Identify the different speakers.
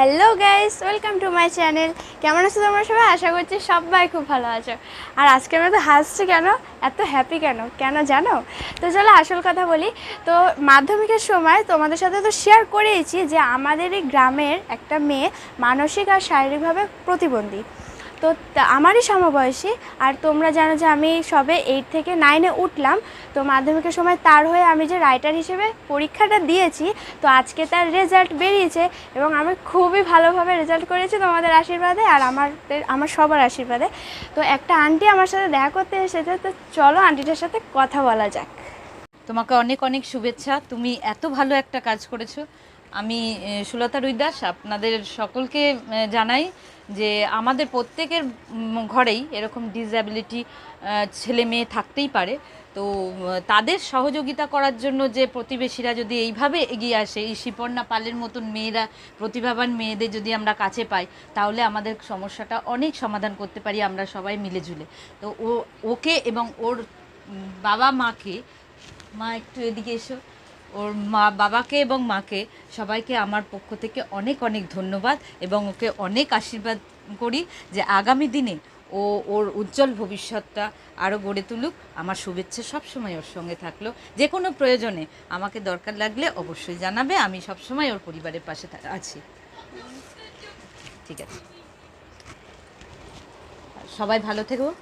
Speaker 1: Hello guys, welcome to my channel. কেমন আছো তোমরা সবাই? আশা করছি সবাই খুব ভালো আছো। আর আজকে আমরা তো হাসছি কেন? এত হ্যাপি কেন? কেন জানো? তো চলো আসল কথা বলি। তো মাধ্যমিকের সময় তোমাদের সাথে তো শেয়ার করেইছি যে আমাদের এই গ্রামের একটা মেয়ে মানসিক আর শারীরিকভাবে প্রতিবন্ধী। তো আমারই সমবয়সী আর তোমরা জানো যে আমি সবে এইট থেকে নাইনে উঠলাম, তো মাধ্যমিকের সময় তার হয়ে আমি যে রাইটার হিসেবে পরীক্ষাটা দিয়েছি, তো আজকে তার রেজাল্ট বেরিয়েছে এবং আমি খুবই ভালোভাবে রেজাল্ট করেছি তোমাদের আশীর্বাদে আর আমার আমার সবার আশীর্বাদে। তো একটা আন্টি আমার সাথে দেখা করতে এসেছে, তো চলো আন্টিটার সাথে কথা বলা যাক।
Speaker 2: তোমাকে অনেক অনেক শুভেচ্ছা, তুমি এত ভালো একটা কাজ করেছ আমি সুলতা রুইদাস, আপনাদের সকলকে জানাই যে আমাদের প্রত্যেকের ঘরেই এরকম ডিসএবিলিটি ছেলে মেয়ে থাকতেই পারে। তো তাদের সহযোগিতা করার জন্য যে প্রতিবেশীরা যদি এইভাবে এগিয়ে আসে, এই শিপর্ণা পালের মতন মেয়েরা, প্রতিভাবান মেয়েদের যদি আমরা কাছে পাই, তাহলে আমাদের সমস্যাটা অনেক সমাধান করতে পারি আমরা সবাই মিলেঝুলে তো ও, ওকে এবং ওর বাবা মাকে মা একটু এদিকে এসো। ওর মা বাবাকে এবং মাকে সবাইকে আমার পক্ষ থেকে অনেক অনেক ধন্যবাদ এবং ওকে অনেক আশীর্বাদ করি যে আগামী দিনে ও ওর উজ্জ্বল ভবিষ্যৎটা আরও গড়ে তুলুক। আমার শুভেচ্ছা সবসময় ওর সঙ্গে থাকল। যে কোনো প্রয়োজনে আমাকে দরকার লাগলে অবশ্যই জানাবে। আমি সবসময় ওর পরিবারের পাশে আছি। ঠিক আছে। সবাই ভালো থেকো।